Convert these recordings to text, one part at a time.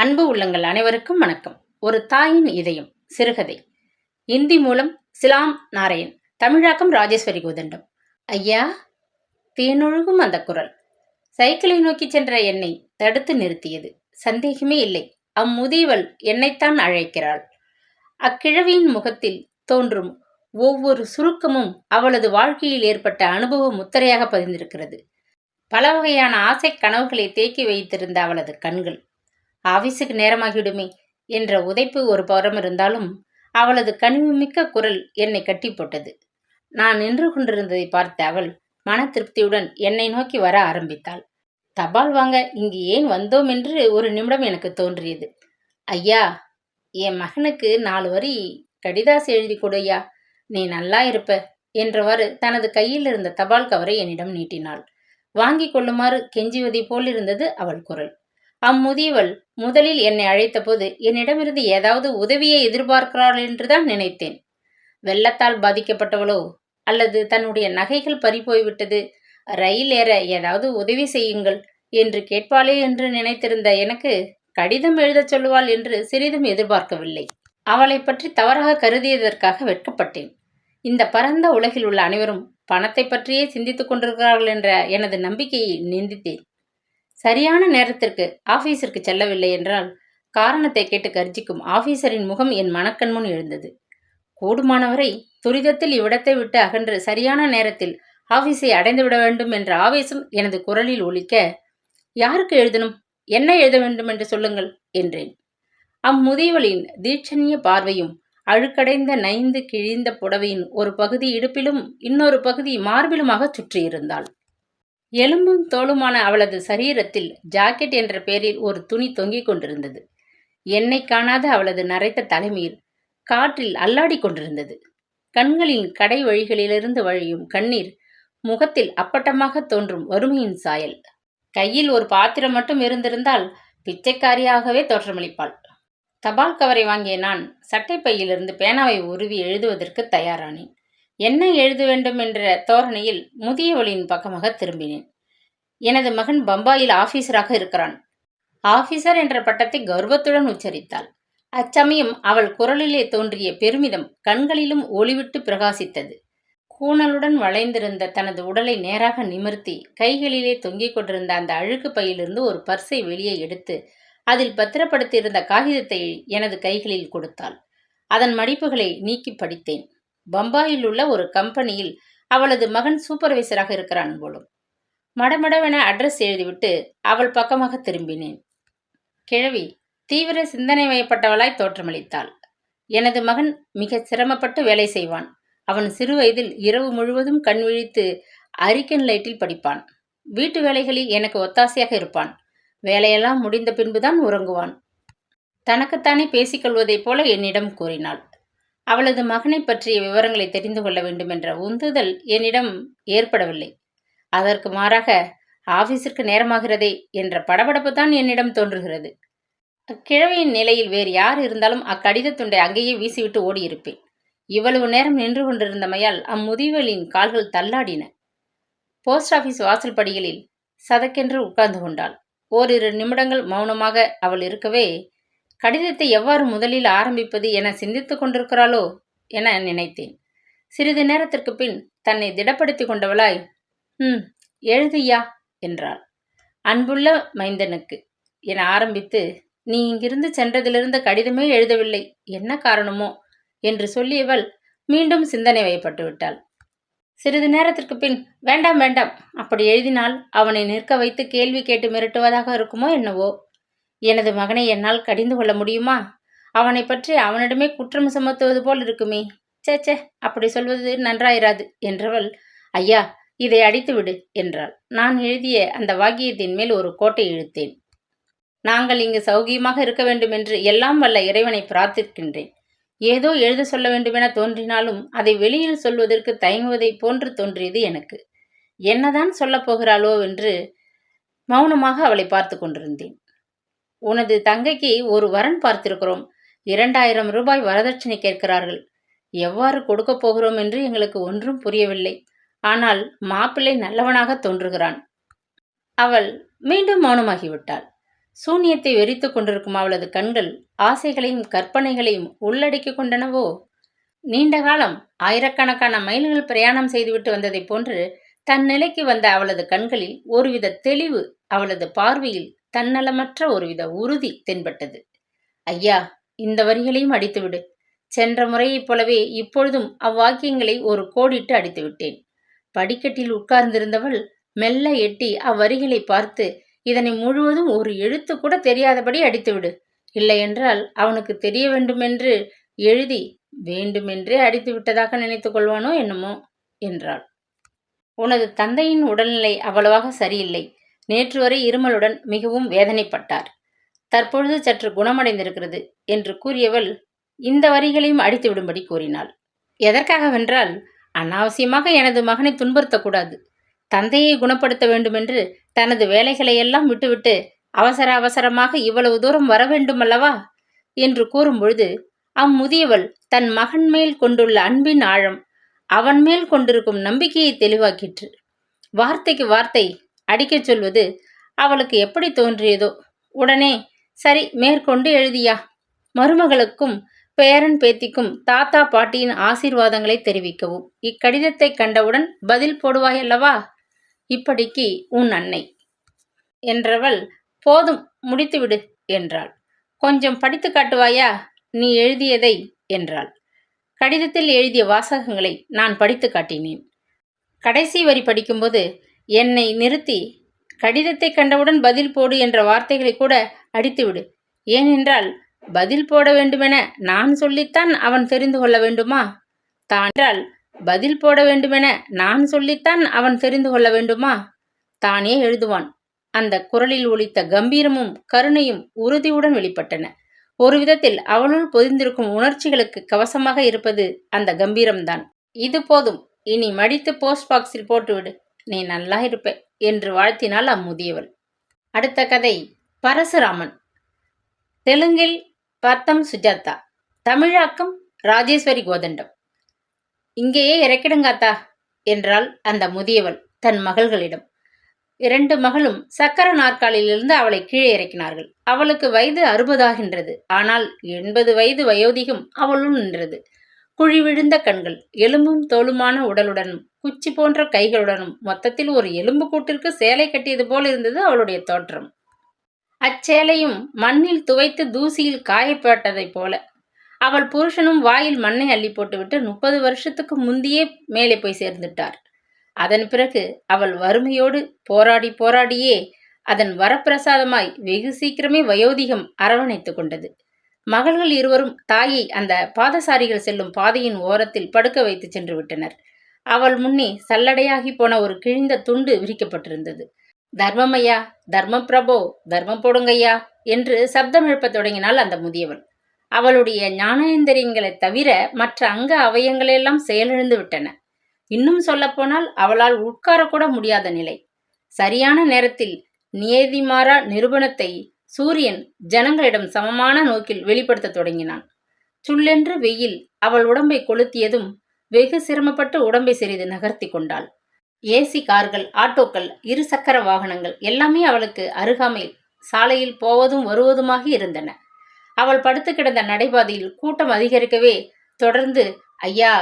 அன்பு உள்ளங்கள் அனைவருக்கும் வணக்கம். ஒரு தாயின் இதயம் சிறுகதை. இந்தி மூலம் சிலாம் நாராயண் தமிழாக்கம் ராஜேஸ்வரி கோதண்டம். ஐயா தேனொழுகும் அந்த குரல். சைக்கிளை நோக்கி சென்ற என்னை தடுத்து நிறுத்தியது. சந்தேகமே இல்லை. அம்முதியவள் என்னைத்தான் அழைக்கிறாள். அக்கிழவியின் முகத்தில் தோன்றும் ஒவ்வொரு சுருக்கமும் அவளது வாழ்க்கையில் ஏற்பட்ட அனுபவ முத்திரையாக பதிந்திருக்கிறது. பல வகையான ஆசை கனவுகளை தேக்கி வைத்திருந்த அவளது கண்கள் ஆபீஸுக்கு நேரமாகிவிடுமே என்ற உதைப்பு ஒரு புறம் இருந்தாலும் அவளது கனிவுமிக்க குரல் என்னை கட்டி போட்டது நான் நின்று கொண்டிருந்ததை பார்த்த அவள் மன திருப்தியுடன் என்னை நோக்கி வர ஆரம்பித்தாள். தபால் வாங்க இங்கு ஏன் வந்தோம் என்று ஒரு நிமிடம் எனக்கு தோன்றியது. ஐயா என் மகனுக்கு நாலு வரி கடிதாசு எழுதி கொடுயா நீ நல்லா இருப்ப என்றவாறு தனது கையில் இருந்த தபால் கவரை என்னிடம் நீட்டினாள். வாங்கிக் கொள்ளுமாறு கெஞ்சுவதை போலிருந்தது அவள் குரல். அம்முதியவள் முதலில் என்னை அழைத்தபோது என்னிடமிருந்து ஏதாவது உதவியை எதிர்பார்க்கிறாள் என்றுதான் நினைத்தேன். வெள்ளத்தால் பாதிக்கப்பட்டவளோ அல்லது தன்னுடைய நகைகள் பறிபோய்விட்டது ரயில் ஏற ஏதாவது உதவி செய்யுங்கள் என்று கேட்பாளே என்று நினைத்திருந்த எனக்கு கடிதம் எழுதச் சொல்லுவாள் என்று சிறிதும் எதிர்பார்க்கவில்லை. அவளை பற்றி தவறாக கருதியதற்காக வெட்கப்பட்டேன். இந்த பரந்த உலகில் உள்ள அனைவரும் பணத்தை பற்றியே சிந்தித்துக் கொண்டிருக்கிறார்கள் என்ற எனது நம்பிக்கையை நிந்தித்தேன். சரியான நேரத்திற்கு ஆபீஸிற்கு செல்லவில்லை என்றால் காரணத்தை கேட்டு கர்ஜிக்கும் ஆபீசரின் முகம் என் மனக்கண் முன் எழுந்தது. கூடுமானவரை துரிதத்தில் இவ்விடத்தை விட்டு அகன்று சரியான நேரத்தில் ஆபீஸை அடைந்துவிட வேண்டும் என்ற ஆவேசம் எனது குரலில் ஒலிக்க யாருக்கு எழுதணும்? என்ன எழுத வேண்டும் என்று சொல்லுங்கள் என்றேன். அம்முதியவளின் தீட்சணிய பார்வையும் அழுக்கடைந்த நைந்து கிழிந்த புடவையின் ஒரு பகுதி இடுப்பிலும் இன்னொரு பகுதி மார்பிலுமாக சுற்றியிருந்தாள். எலும்பும் தோளுமான அவளது சரீரத்தில் ஜாக்கெட் என்ற பெயரில் ஒரு துணி தொங்கிக் கொண்டிருந்தது. என்னை காணாத அவளது நரைத்த தலைமையில் காற்றில் அல்லாடி கொண்டிருந்தது. கண்களின் கடை வழிகளிலிருந்து வழியும் கண்ணீர் முகத்தில் அப்பட்டமாக தோன்றும் வறுமையின் சாயல். கையில் ஒரு பாத்திரம் மட்டும் இருந்திருந்தால் பிச்சைக்காரியாகவே தோற்றமளிப்பாள். தபால் கவரை வாங்கிய நான் சட்டைப்பையிலிருந்து பேனாவை உருவி எழுதுவதற்கு தயாரானேன். என்ன எழுத வேண்டும் என்ற தோரணையில் முதியவளின் பக்கமாக திரும்பினேன். எனது மகன் பம்பாயில் ஆபீசராக இருக்கிறான். ஆபீசர் என்ற பட்டத்தை கர்வத்துடன் உச்சரித்தாள். அச்சமயம் அவள் குரலிலே தோன்றிய பெருமிதம் கண்களிலும் ஒளிவிட்டு பிரகாசித்தது. கூணலுடன் வளைந்திருந்த தனது உடலை நேராக நிமிர்த்தி கைகளிலே தொங்கிக் கொண்டிருந்த அந்த அழுக்கு பையிலிருந்து ஒரு பர்ஸை வெளியே எடுத்து அதில் பத்திரப்படுத்தியிருந்த காகிதத்தை எனது கைகளில் கொடுத்தாள். அதன் மடிப்புகளை நீக்கி படித்தேன். பம்பாயில் உள்ள ஒரு கம்பெனியில் அவளது மகன் சூப்பர்வைசராக இருக்கிறான் போலும் மடமடவென அட்ரஸ் எழுதிவிட்டு அவள் பக்கமாக திரும்பினேன். கிழவி தீவிர சிந்தனை வயப்பட்டவளாய் தோற்றமளித்தாள். எனது மகன் மிக சிரமப்பட்டு வேலை செய்வான். அவன் சிறு வயதில் இரவு முழுவதும் கண் விழித்து அரிக்கன் லைட்டில் படிப்பான். வீட்டு வேலைகளில் எனக்கு ஒத்தாசையாக இருப்பான். வேலையெல்லாம் முடிந்த பின்புதான் உறங்குவான். தனக்குத்தானே பேசிக்கொள்வதைப் போல என்னிடம் கூறினாள். அவளது மகனை பற்றிய விவரங்களை தெரிந்து கொள்ள வேண்டும் என்ற உந்துதல் என்னிடம் ஏற்படவில்லை. அதற்கு மாறாக ஆபீஸிற்கு நேரமாகிறதே என்ற படபடப்பு தான் என்னிடம் தோன்றுகிறது. அக்கிழவையின் நிலையில் வேறு யார் இருந்தாலும் அக்கடித துண்டை அங்கேயே வீசிவிட்டு ஓடியிருப்பேன். இவ்வளவு நேரம் நின்று கொண்டிருந்தமையால் அம்முதிவலின் கால்கள் தள்ளாடின. போஸ்ட் ஆபீஸ் வாசல் படிகளில் சதக்கென்று உட்கார்ந்து கொண்டாள். ஓரிரு நிமிடங்கள் மௌனமாக அவள் இருக்கவே கடிதத்தை எவ்வாறு முதலில் ஆரம்பிப்பது என சிந்தித்துக் கொண்டிருக்கிறாளோ என நினைத்தேன். சிறிது நேரத்திற்கு பின் தன்னை திடப்படுத்தி கொண்டவளாய் ம் எழுதியா? என்றாள். அன்புள்ள மைந்தனுக்கு என ஆரம்பித்து நீ இங்கிருந்து சென்றதிலிருந்து கடிதமே எழுதவில்லை என்ன காரணமோ? என்று சொல்லியவள் மீண்டும் சிந்தனை வயப்பட்டு விட்டாள். சிறிது நேரத்திற்கு பின் வேண்டாம் வேண்டாம் அப்படி எழுதினால் அவனை நிற்க வைத்து கேள்வி கேட்டு மிரட்டுவதாக இருக்குமோ என்னவோ? எனது மகனை என்னால் கடிந்து கொள்ள முடியுமா? அவனை பற்றி அவனிடமே குற்றம் சுமத்துவது போல் இருக்குமே. சே அப்படி சொல்வது நன்றாயிராது என்றவள் ஐயா இதை அடித்துவிடு என்றாள். நான் எழுதிய அந்த வாக்கியத்தின் மேல் ஒரு கோட்டை இழுத்தேன். நாங்கள் இங்கு சௌகியமாக இருக்க வேண்டும் என்று எல்லாம் வல்ல இறைவனை பிரார்த்திக்கின்றேன். ஏதோ எழுத சொல்ல வேண்டுமென தோன்றினாலும் அதை வெளியில் சொல்வதற்கு தயங்குவதைப் போன்று தோன்றியது எனக்கு. என்னதான் சொல்லப் போகிறாளோ என்று மௌனமாக அவளை பார்த்து கொண்டிருந்தேன். உனது தங்கைக்கு ஒரு வரன் பார்த்திருக்கிறோம். இரண்டாயிரம் ரூபாய் வரதட்சணை கேட்கிறார்கள். எவ்வாறு கொடுக்கப் போகிறோம் என்று எங்களுக்கு ஒன்றும் புரியவில்லை. ஆனால் மாப்பிள்ளை நல்லவனாக தோன்றுகிறான். அவள் மீண்டும் மௌனமாகிவிட்டாள். சூனியத்தை வெறித்துக் கொண்டிருக்கும் அவளது கண்கள் ஆசைகளையும் கற்பனைகளையும் உள்ளடக்கிக் கொண்டனவோ? நீண்ட காலம் ஆயிரக்கணக்கான மைல்கள் பிரயாணம் செய்துவிட்டு வந்ததைப் போன்று தன் நிலைக்கு வந்த அவளது கண்களில் ஒருவித தெளிவு அவளது பார்வையில் தன்னலமற்ற ஒருவித உறுதி தென்பட்டது. ஐயா இந்த வரிகளையும் அடித்துவிடு. சென்ற முறையைப் போலவே இப்பொழுதும் அவ்வாக்கியங்களை ஒரு கோடிட்டு அடித்து விட்டேன் படிக்கட்டில் உட்கார்ந்திருந்தவள் மெல்ல எட்டி அவ்வரிகளை பார்த்து இதனை முழுவதும் ஒரு எழுத்து கூட தெரியாதபடி அடித்துவிடு. இல்லையென்றால் அவனுக்கு தெரிய வேண்டுமென்று எழுதி வேண்டுமென்றே அடித்து விட்டதாக நினைத்து கொள்வானோ என்னமோ? என்றாள். உனது தந்தையின் உடல்நிலை அவ்வளவாக சரியில்லை. நேற்று வரை இருமலுடன் மிகவும் வேதனைப்பட்டார். தற்பொழுது சற்று குணமடைந்திருக்கிறது என்று கூறியவள் இந்த வரிகளையும் அடித்து விடும்படி கூறினாள். எதற்காகவென்றால் அனாவசியமாக எனது மகனை துன்புறுத்தக்கூடாது. தந்தையை குணப்படுத்த வேண்டுமென்று தனது வேலைகளை எல்லாம் விட்டுவிட்டு அவசர அவசரமாக இவ்வளவு தூரம் வர வேண்டுமல்லவா? என்று கூறும்பொழுது அம்முதியவள் தன் மகன் மேல் கொண்டுள்ள அன்பின் ஆழம் அவன் மேல் கொண்டிருக்கும் நம்பிக்கையை தெளிவாக்கிற்று. வார்த்தைக்கு வார்த்தை அடிக்கச் சொல்வது அவளுக்கு எப்படி தோன்றியதோ. உடனே சரி மேற்கொண்டு எழுதியா? மருமகளுக்கும் பேரன் பேத்திக்கும் தாத்தா பாட்டியின் ஆசீர்வாதங்களை தெரிவிக்கவும். இக்கடிதத்தை கண்டவுடன் பதில் போடுவாயல்லவா இப்படிக்கு உன் அன்னை. என்றவள் போதும் முடித்துவிடு என்றாள். கொஞ்சம் படித்து காட்டுவாயா? நீ எழுதியதை என்றாள். கடிதத்தில் எழுதிய வாசகங்களை நான் படித்து காட்டினேன். கடைசி வரி படிக்கும்போது என்னை நிறுத்தி. கடிதத்தை கண்டவுடன் பதில் போடு என்ற வார்த்தைகளை கூட அடித்துவிடு. ஏனென்றால் பதில் போட வேண்டுமென நான் சொல்லித்தான் அவன் தெரிந்து கொள்ள வேண்டுமா? தான் என்றால் பதில் போட வேண்டுமென நான் சொல்லித்தான் அவன் தெரிந்து கொள்ள வேண்டுமா? தானே எழுதுவான். அந்த குரலில் ஒலித்த கம்பீரமும் கருணையும் உறுதியுடன் வெளிப்பட்டன. ஒரு விதத்தில் அவளுள் பொதிந்திருக்கும் உணர்ச்சிகளுக்கு கவசமாக இருப்பது அந்த கம்பீரம்தான். இது போதும். இனி மடித்து போஸ்ட் பாக்ஸில் போட்டுவிடு. நீ நல்லா இருப்பே என்று வாழ்த்தினாள் அம்முதியவள். அடுத்த கதை பரசுராமன். தெலுங்கில் பத்தம் சுஜாதா. தமிழாக்கம் ராஜேஸ்வரி கோதண்டம். இங்கேயே இறக்கிடுங்காத்தா? என்றாள் அந்த முதியவள் தன் மகள்களிடம். இரண்டு மகளும் சக்கர நாற்காலியிலிருந்து அவளை கீழே இறக்கினார்கள். அவளுக்கு வயது அறுபதாகின்றது. ஆனால் எண்பது வயது வயோதிகம் அவளுள் நின்றது. குழி விழுந்த கண்கள் எலும்பும் தோலுமான உடலுடனும் குச்சி போன்ற கைகளுடனும் மொத்தத்தில் ஒரு எலும்பு கூட்டிற்கு சேலை கட்டியது போல் இருந்தது அவளுடைய தோற்றம். அச்சேலையும் மண்ணில் துவைத்து தூசியில் காயப்பட்டதைப் போல. அவள் புருஷனும் வாயில் மண்ணை அள்ளி போட்டுவிட்டு முப்பது வருஷத்துக்கு முந்தியே மேலே போய் சேர்ந்துட்டார். அதன் பிறகு அவள் வறுமையோடு போராடி போராடியே அதன் வரப்பிரசாதமாய் வெகு சீக்கிரமே வயோதிகம் அரவணைத்து கொண்டது. மகள்கள் இருவரும் தாயை அந்த பாதசாரிகள் செல்லும் பாதையின் ஓரத்தில் படுக்க வைத்து சென்று விட்டனர் அவள் முன்னே சல்லடையாகி போன ஒரு கிழிந்த துண்டு விரிக்கப்பட்டிருந்தது. தர்மமையா தர்ம பிரபோ தர்மம் போடுங்கய்யா என்று சப்தம் எழுப்பத் தொடங்கினாள் அந்த முதியவள். அவளுடைய ஞானேந்திரியங்களைத் தவிர மற்ற அங்க அவயங்களெல்லாம் செயலிழந்து விட்டன. இன்னும் சொல்லப்போனால் அவளால் உட்காரக்கூட முடியாத நிலை. சரியான நேரத்தில் நியதிமாறா நிரூபணத்தை சூரியன் ஜனங்களிடம் சமமான நோக்கில் வெளிப்படுத்த தொடங்கினான். சுள்ளென்று வெயில் அவள் உடம்பை கொளுத்தியதும் வெகு சிரமப்பட்டு உடம்பை சிறிது நகர்த்தி கொண்டாள். ஏசி கார்கள் ஆட்டோக்கள் இரு சக்கர வாகனங்கள் எல்லாமே அவளுக்கு அருகாமையில் சாலையில் போவதும் வருவதுமாக இருந்தன. அவள் படுத்து கிடந்த நடைபாதையில் கூட்டம் அதிகரிக்கவே தொடர்ந்து ஐயா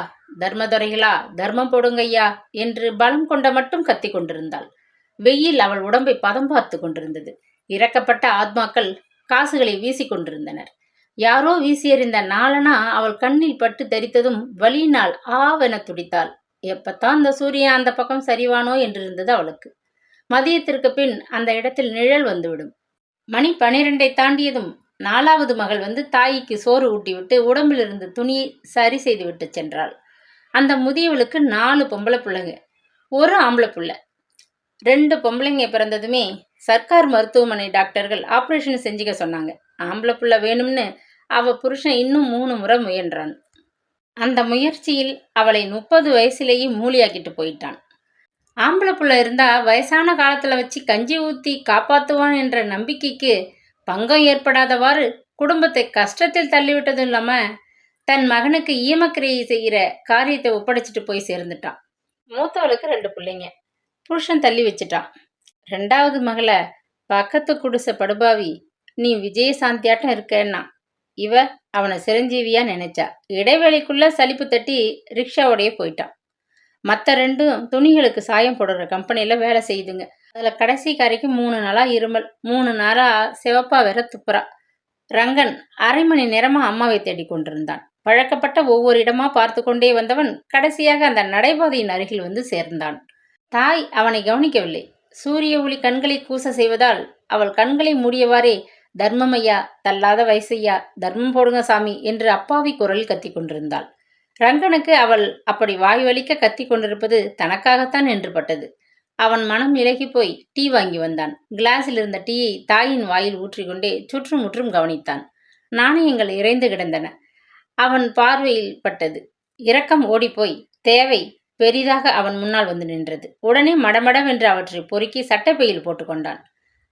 தர்மதுரைகளா தர்மம் போடுங்கய்யா என்று பலம் கொண்ட மட்டும் கத்திக் கொண்டிருந்தாள். வெயில் அவள் உடம்பை பதம் பார்த்து கொண்டிருந்தது. இறக்கப்பட்ட ஆத்மாக்கள் காசுகளை வீசிக் கொண்டிருந்தனர். யாரோ வீசியறிந்த நாளனா அவள் கண்ணில் பட்டு தரித்ததும் வலியினால் ஆவென துடித்தாள். எப்பத்தான் அந்த சூரியன் அந்த பக்கம் சரிவானோ என்றிருந்தது அவளுக்கு. மதியத்திற்கு பின் அந்த இடத்தில் நிழல் வந்துவிடும். மணி பனிரெண்டை தாண்டியதும் நாலாவது மகள் வந்து தாய்க்கு சோறு ஊட்டிவிட்டு உடம்பிலிருந்து துணியை சரி செய்துவிட்டு சென்றாள். அந்த முதியவளுக்கு நாலு பொம்பளை பிள்ளைங்க ஒரு ஆம்பளை பிள்ளை. ரெண்டு பொம்பளைங்க பிறந்ததுமே சர்க்கார் மருத்துவமனை டாக்டர்கள் ஆப்ரேஷன் செஞ்சுக்க சொன்னாங்க. ஆம்பளை பிள்ளை வேணும்னு அவ புருஷன் இன்னும் மூணு முறை முயன்றான். அந்த முயற்சியில் அவளை முப்பது வயசுலேயே மூலியாக்கிட்டு போயிட்டான். ஆம்பளை புள்ள இருந்தா வயசான காலத்துல வச்சு கஞ்சி ஊத்தி காப்பாத்துவான் என்ற நம்பிக்கைக்கு பங்கம் ஏற்படாதவாறு குடும்பத்தை கஷ்டத்தில் தள்ளிவிட்டதும் இல்லாம தன் மகனுக்கு ஈமக்கிரியை செய்கிற காரியத்தை ஒப்படைச்சிட்டு போய் சேர்ந்துட்டான். மூத்தவளுக்கு ரெண்டு பிள்ளைங்க. புருஷன் தள்ளி வச்சிட்டான். ரெண்டாவது மகளை பக்கத்து குடிசை படுபாவி நீ விஜயசாந்தியாட்டம் இருக்கன்னா? இவ அவனை சிரஞ்சீவியா நினைச்சா. இடைவேளைக்குள்ள சலிப்பு தட்டி ரிக்ஷாவோடையே போயிட்டான். மற்ற ரெண்டும் துணிகளுக்கு சாயம் போடுற கம்பெனியில் வேலை செய்யுதுங்க அதில் கடைசி கரைக்கு மூணு நாளாக இருமல் மூணு நாளாக சிவப்பா வேற துப்புறா. ரங்கன் அரை மணி நேரமாக அம்மாவை தேடிக் கொண்டிருந்தான். பழக்கப்பட்ட ஒவ்வொரு இடமா பார்த்து கொண்டே வந்தவன் கடைசியாக அந்த நடைபாதையின் அருகில் வந்து சேர்ந்தான். தாய் அவனை கவனிக்கவில்லை. சூரிய ஒளி கண்களை கூச செய்வதால் அவள் கண்களை மூடியவாறே தர்மமையா தள்ளாத வயசையா தர்மம் போடுங்க சாமி என்று அப்பாவி குரல் கத்திக் கொண்டிருந்தாள். ரங்கனுக்கு அவள் அப்படி வாய் வலிக்க கத்தி கொண்டிருப்பது தனக்காகத்தான் என்று பட்டது அவன் மனம் இலகி போய் டீ வாங்கி வந்தான். கிளாஸில் இருந்த டீயை தாயின் வாயில் ஊற்றிக்கொண்டே சுற்றுமுற்றும் கவனித்தான். நாணயங்கள் இறைந்து கிடந்தன. அவன் பார்வையில் பட்டது. இரக்கம் ஓடிப்போய் தேவை பெரிதாக அவன் முன்னால் வந்து நின்றது. உடனே மடமடவென்று அவற்றை பொறுக்கி சட்டைப்பையில் போட்டுக்கொண்டான்.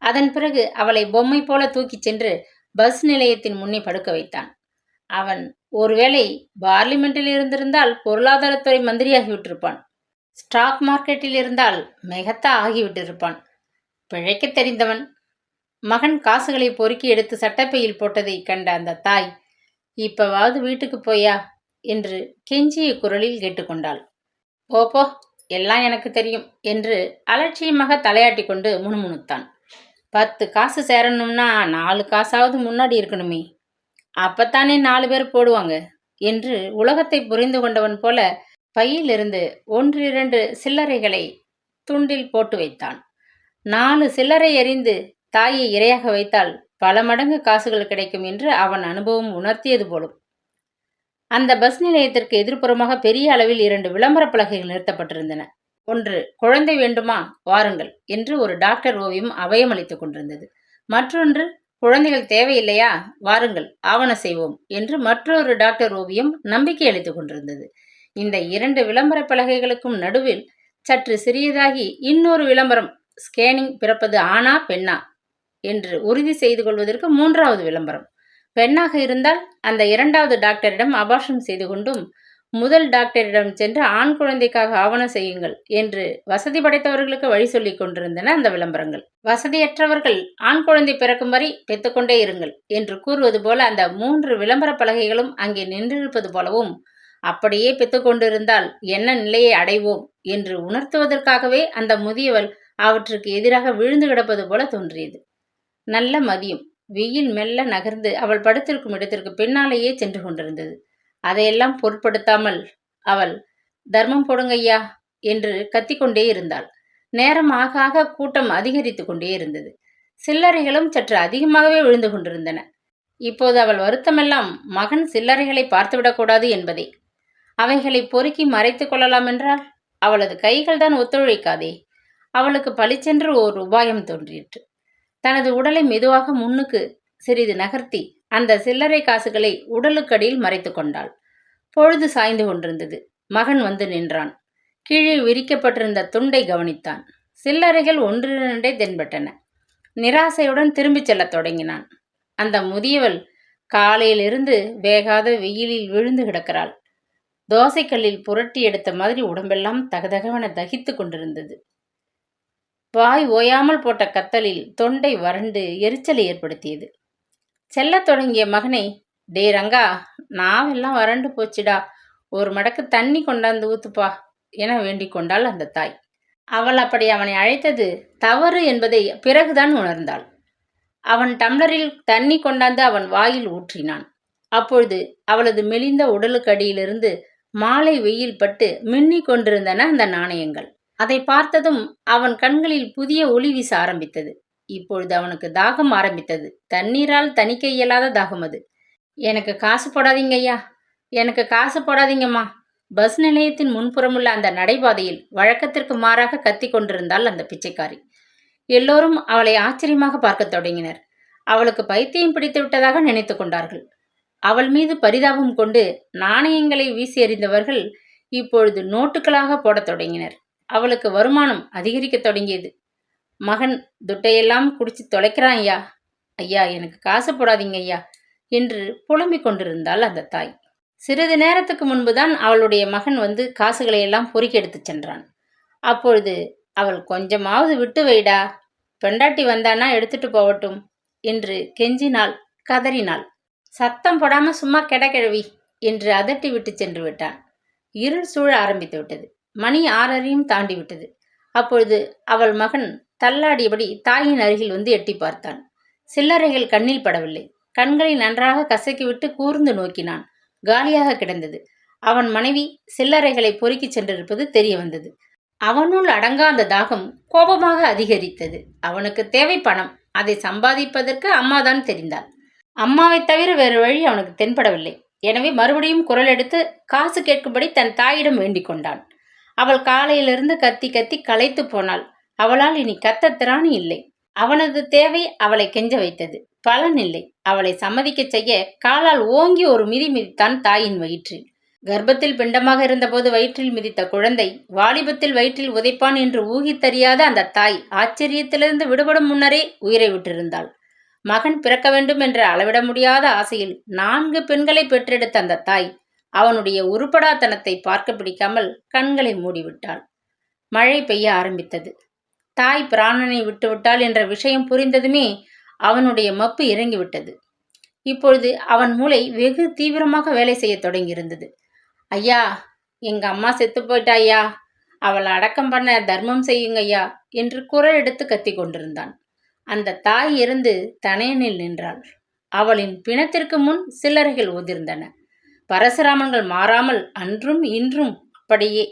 அதன் பிறகு அவளை பொம்மை போல தூக்கிச் சென்று பஸ் நிலையத்தின் முன்னே படுக்க வைத்தான். அவன் ஒருவேளை பார்லிமெண்டில் இருந்திருந்தால் பொருளாதாரத்துறை மந்திரியாகிவிட்டிருப்பான். ஸ்டாக் மார்க்கெட்டில் இருந்தால் மெகத்தா ஆகிவிட்டிருப்பான். பிழைக்க தெரிந்தவன். மகன் காசுகளை பொறுக்கி எடுத்து சட்டப்பையில் போட்டதை கண்ட அந்த தாய் இப்பவாவது வீட்டுக்கு போயா? என்று கெஞ்சிய குரலில் கேட்டுக்கொண்டாள். போப்போ போ எல்லாம் எனக்கு தெரியும் என்று அலட்சியமாக தலையாட்டி கொண்டு முணுமுணுத்தான். பத்து காசு சேரணும்னா நாலு காசாவது முன்னாடி இருக்கணுமே. அப்பத்தானே நாலு பேர் போடுவாங்க என்று உலகத்தை புரிந்து கொண்டவன் போல பையிலிருந்து ஒன்றிரண்டு சில்லறைகளை துண்டில் போட்டு வைத்தான். நாலு சில்லறை எறிந்து தாயை இரையாக வைத்தால் பல மடங்கு காசுகள் கிடைக்கும் என்று அவன் அனுபவம் உணர்த்தியது போலும். அந்த பஸ் நிலையத்திற்கு எதிர்ப்புறமாக பெரிய அளவில் இரண்டு விளம்பர பலகைகள் நிறுத்தப்பட்டிருந்தன. ஒன்று குழந்தை வேண்டுமா? வாருங்கள் என்று ஒரு டாக்டர் ஓவியம் அபயமளித்துக் கொண்டிருந்தது. மற்றொன்று குழந்தைகள் தேவையில்லையா? வாருங்கள் ஆவண செய்வோம் என்று மற்றொரு டாக்டர் ஓவியம் நம்பிக்கை அளித்துக் கொண்டிருந்தது. இந்த இரண்டு விளம்பர பலகைகளுக்கும் நடுவில் சற்று சிறியதாகி இன்னொரு விளம்பரம் ஸ்கேனிங் பிறப்பது ஆணா பெண்ணா? என்று உறுதி செய்து கொள்வதற்கு மூன்றாவது விளம்பரம். பெண்ணாக இருந்தால் அந்த இரண்டாவது டாக்டரிடம் அபாஷம் செய்து கொண்டும் முதல் டாக்டரிடம் சென்று ஆண் குழந்தைக்காக ஆவணம் செய்யுங்கள் என்று வசதி படைத்தவர்களுக்கு வழி சொல்லி கொண்டிருந்தன அந்த விளம்பரங்கள். வசதியற்றவர்கள் ஆண் குழந்தை பிறக்கும் வரை பெற்றுக்கொண்டே இருங்கள் என்று கூறுவது போல அந்த மூன்று விளம்பர பலகைகளும் அங்கே நின்றிருப்பது போலவும் அப்படியே பெற்றுக்கொண்டிருந்தால் என்ன நிலையை அடைவோம் என்று உணர்த்துவதற்காகவே அந்த முதியவள் அவற்றுக்கு எதிராக விழுந்து கிடப்பது போல தோன்றியது. நல்ல மதியம். வெயில் மெல்ல நகர்ந்து அவள் படுத்திருக்கும் இடத்திற்கு பின்னாலேயே சென்று கொண்டிருந்தது. அதையெல்லாம் பொருட்படுத்தாமல் அவள் தர்மம் போடுங்கய்யா என்று கத்திக்கொண்டே இருந்தாள். நேரம் ஆக ஆக கூட்டம் அதிகரித்து கொண்டே இருந்தது. சில்லறைகளும் சற்று அதிகமாகவே விழுந்து கொண்டிருந்தன. இப்போது அவள் வருத்தமெல்லாம் மகன் சில்லறைகளை பார்த்துவிடக்கூடாது என்பதே. அவைகளை பொறுக்கி மறைத்து கொள்ளலாம் என்றால் அவளது கைகள் தான் ஒத்துழைக்காதே. அவளுக்கு பளிச்சென்று ஓர் உபாயம் தோன்றிற்று. தனது உடலை மெதுவாக முன்னுக்கு சிறிது நகர்த்தி அந்த சில்லறை காசுகளை உடலுக்கடியில் மறைத்து கொண்டாள். பொழுது சாய்ந்து கொண்டிருந்தது. மகன் வந்து நின்றான். கீழே விரிக்கப்பட்டிருந்த துண்டை கவனித்தான். சில்லறைகள் ஒன்றிரண்டே தென்பட்டன. நிராசையுடன் திரும்பிச் செல்லத் தொடங்கினான். அந்த முதியவள் காலையிலிருந்து வேகாத வெயிலில் விழுந்து கிடக்கிறாள். தோசைக்கல்லில் புரட்டி எடுத்த மாதிரி உடம்பெல்லாம் தகதகவென தகித்து கொண்டிருந்தது. வாய் ஓயாமல் போட்ட கத்தலில் தொண்டை வறண்டு எரிச்சலை ஏற்படுத்தியது. செல்லத் தொடங்கிய மகனை டே ரங்கா நாவெல்லாம் வறண்டு போச்சுடா. ஒரு மடக்கு தண்ணி கொண்டாந்து ஊத்துப்பா என வேண்டிக் கொண்டாள் அந்த தாய். அவள் அப்படி அவனை அழைத்தது தவறு என்பதை பிறகுதான் உணர்ந்தாள். அவன் டம்ளரில் தண்ணி கொண்டாந்து அவன் வாயில் ஊற்றினான். அப்பொழுது அவளது மெலிந்த உடலுக்கடியிலிருந்து மாலை வெயில் பட்டு மின்னிக் கொண்டிருந்தன அந்த நாணயங்கள். அதை பார்த்ததும் அவன் கண்களில் புதிய ஒளி வீச ஆரம்பித்தது. இப்பொழுது அவனுக்கு தாகம் ஆரம்பித்தது. தண்ணீரால் தணிக்க இயலாத தாகம் அது. எனக்கு காசு போடாதீங்க ஐயா. எனக்கு காசு போடாதீங்கம்மா. பஸ் நிலையத்தின் முன்புறமுள்ள அந்த நடைபாதையில் வழக்கத்திற்கு மாறாக கத்தி கொண்டிருந்தாள் அந்த பிச்சைக்காரி. எல்லோரும் அவளை ஆச்சரியமாக பார்க்கத் தொடங்கினர். அவளுக்கு பைத்தியம் பிடித்து விட்டதாக நினைத்து கொண்டார்கள். அவள் மீது பரிதாபம் கொண்டு நாணயங்களை வீசி எறிந்தவர்கள் இப்பொழுது நோட்டுகளாக போடத் தொடங்கினர். அவளுக்கு வருமானம் அதிகரிக்கத் தொடங்கியது. மகன் துட்டையெல்லாம் குடிச்சு தொலைக்கிறான் ஐயா ஐயா எனக்கு காசு போடாதீங்க ஐயா என்று புலம்பிக் கொண்டிருந்தாள் அந்த தாய். சிறிது நேரத்துக்கு முன்புதான் அவளுடைய மகன் வந்து காசுகளை எல்லாம் பொறுக்கி எடுத்துச் சென்றான். அப்பொழுது அவள் கொஞ்சமாவது விட்டு வைடா பெண்டாட்டி வந்தானா எடுத்துட்டு போகட்டும் என்று கெஞ்சினாள் கதறினாள். சத்தம் போடாம சும்மா கிடக்கிழவி என்று அதட்டி விட்டு சென்று விட்டான். இருள் சூழ ஆரம்பித்து விட்டது. மணி ஆறரையும் தாண்டி விட்டது அப்பொழுது அவள் மகன் தள்ளாடியபடி தாயின் அருகில் வந்து எட்டி பார்த்தான். சில்லறைகள் கண்ணில் படவில்லை. கண்களை நன்றாக கசக்கிவிட்டு கூர்ந்து நோக்கினான். காலியாக கிடந்தது. அவன் மனைவி சில்லறைகளை பொறுக்கிச் சென்றிருப்பது தெரிய வந்தது அவனுள் அடங்கா அந்த தாகம் கோபமாக அதிகரித்தது. அவனுக்கு தேவை பணம். அதை சம்பாதிப்பதற்கு அம்மாதான் தெரிந்தாள். அம்மாவை தவிர வேறு வழி அவனுக்கு தென்படவில்லை. எனவே மறுபடியும் குரல் எடுத்து காசு கேட்கும்படி தன் தாயிடம் வேண்டிக் கொண்டான். அவள் காலையிலிருந்து கத்தி கத்தி களைத்து போனாள். அவளால் இனி கத்த திராணி இல்லை. அவனது தேவை அவளை கெஞ்ச வைத்தது. பலன் இல்லை. அவளை சம்மதிக்கச் செய்ய காலால் ஓங்கி ஒரு மிதி மிதித்தான் தாயின் வயிற்றில். கர்ப்பத்தில் பிண்டமாக இருந்தபோது வயிற்றில் மிதித்த குழந்தை வாலிபத்தில் வயிற்றில் உதைப்பான் என்று ஊகித்தறியாத அந்த தாய் ஆச்சரியத்திலிருந்து விடுபடும் முன்னரே உயிரை விட்டிருந்தாள். மகன் பிறக்க வேண்டும் என்ற அளவிட முடியாத ஆசையில் நான்கு பெண்களை பெற்றெடுத்த அந்த தாய் அவனுடைய உருப்படாத்தனத்தை பார்க்க பிடிக்காமல் கண்களை மூடிவிட்டாள். மழை பெய்ய ஆரம்பித்தது. தாய் பிராணனை விட்டுவிட்டாள் என்ற விஷயம் புரிந்ததுமே அவனுடைய மப்பு இறங்கிவிட்டது. இப்பொழுது அவன் மூளை வெகு தீவிரமாக வேலை செய்ய தொடங்கியிருந்தது. ஐயா எங்க அம்மா செத்து போயிட்டா ஐயா. அவளை அடக்கம் பண்ண தர்மம் செய்யுங்க ஐயா என்று குரல் எடுத்து கத்திக் கொண்டிருந்தான். அந்த தாய் இருந்து தனையனில் நின்றாள். அவளின் பிணத்திற்கு முன் சில்லறைகள் உதிர்ந்தன. பரசுராமன்கள் மாறாமல் அன்றும் இன்றும் அப்படியே